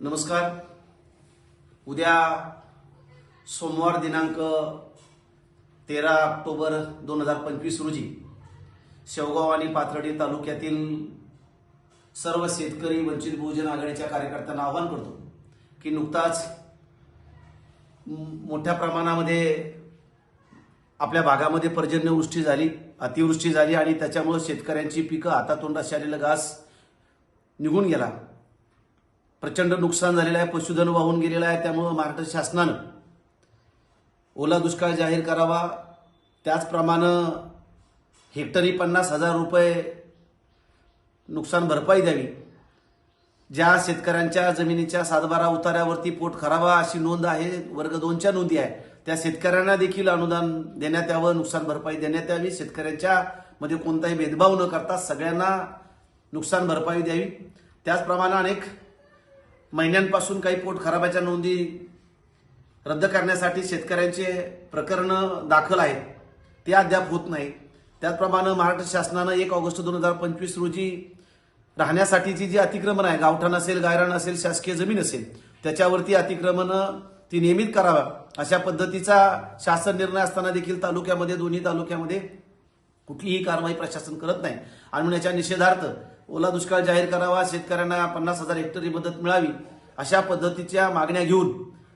नमस्कार. उद्या सोमवार दिनांक तेरा ऑक्टोबर दोन हजार पंचवीस रोजी शेवगाव आणि पाथर्डी तालुक्यातील सर्व शेतकरी वंचित बहुजन आघाडीच्या कार्यकर्त्यांना आवाहन करतो की नुकताच मोठ्या प्रमाणामध्ये आपल्या भागामध्ये पर्जन्यवृष्टी झाली अतिवृष्टी झाली आणि त्याच्यामुळे शेतकऱ्यांची पिकं हातातोंडाशी आलेला घास निघून गेला. प्रचंड नुकसान झालेलं आहे पशुधन वाहून गेलेलं आहे त्यामुळं महाराष्ट्र शासनानं ओला दुष्काळ जाहीर करावा. त्याचप्रमाणे हेक्टरी पन्नास हजार रुपये नुकसान भरपाई द्यावी. ज्या शेतकऱ्यांच्या जमिनीच्या सातबारा उतार्यावरती पोट खराबा अशी नोंद आहे वर्ग दोनच्या नोंदी आहे त्या शेतकऱ्यांना देखील अनुदान देण्यात यावं नुकसान भरपाई देण्यात यावी. शेतकऱ्यांच्या मध्ये कोणताही भेदभाव न करता सगळ्यांना नुकसान भरपाई द्यावी. त्याचप्रमाणे अनेक महिन्यांपासून काही पोट खराबाच्या नोंदी रद्द करण्यासाठी शेतकऱ्यांचे प्रकरण दाखल आहेत. ते अद्याप होत नाही. त्याचप्रमाणे महाराष्ट्र शासनानं एक ऑगस्ट दोन हजार पंचवीस रोजी राहण्यासाठीची जी अतिक्रमण आहे गावठाण असेल गायरान असेल शासकीय जमीन असेल त्याच्यावरती अतिक्रमण ती नियमित करावा अशा पद्धतीचा शासन निर्णय असताना देखील तालुक्यामध्ये दोन्ही तालुक्यामध्ये कुठलीही कारवाई प्रशासन करत नाही. आणि म्हणून याच्या निषेधार्थ ओला दुष्काळ जाहीर करावा शेतकऱ्यांना पन्नास हजार हेक्टरी मदत मिळावी अशा पद्धतीच्या मागण्या घेऊन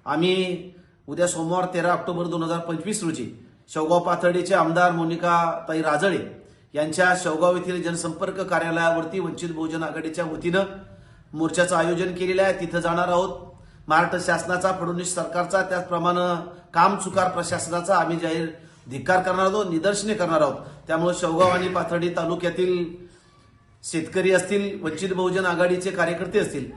आम्ही उद्या सोमवार तेरा ऑक्टोबर दोन हजार पंचवीस रोजी शेवगाव पाथर्डीचे आमदार मोनिका ताई राजळे यांच्या शेवगाव येथील जनसंपर्क कार्यालयावरती वंचित बहुजन आघाडीच्या वतीनं मोर्चाचं आयोजन केलेलं आहे. तिथं जाणार आहोत. महाराष्ट्र शासनाचा फडणवीस सरकारचा त्याचप्रमाणे काम चुकार प्रशासनाचा आम्ही जाहीर धिक्कार करणार आहोत निदर्शने करणार आहोत. त्यामुळे शेवगाव आणि पाथर्डी तालुक्यातील शेतकरी असतील वंचित बहुजन आघाडीचे कार्यकर्ते असतील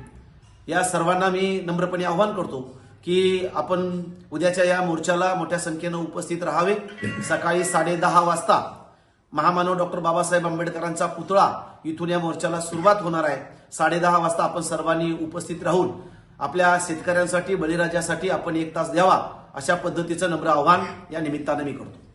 या सर्वांना मी नम्रपणे आवाहन करतो की आपण उद्याच्या या मोर्चाला मोठ्या संख्येनं उपस्थित राहावे. सकाळी साडे दहा वाजता महामानव डॉक्टर बाबासाहेब आंबेडकरांचा पुतळा इथून या मोर्चाला सुरुवात होणार आहे. साडे दहा वाजता आपण सर्वांनी उपस्थित राहून आपल्या शेतकऱ्यांसाठी बळीराजासाठी आपण एक तास द्यावा अशा पद्धतीचं नम्र आव्हान या निमित्तानं मी करतो.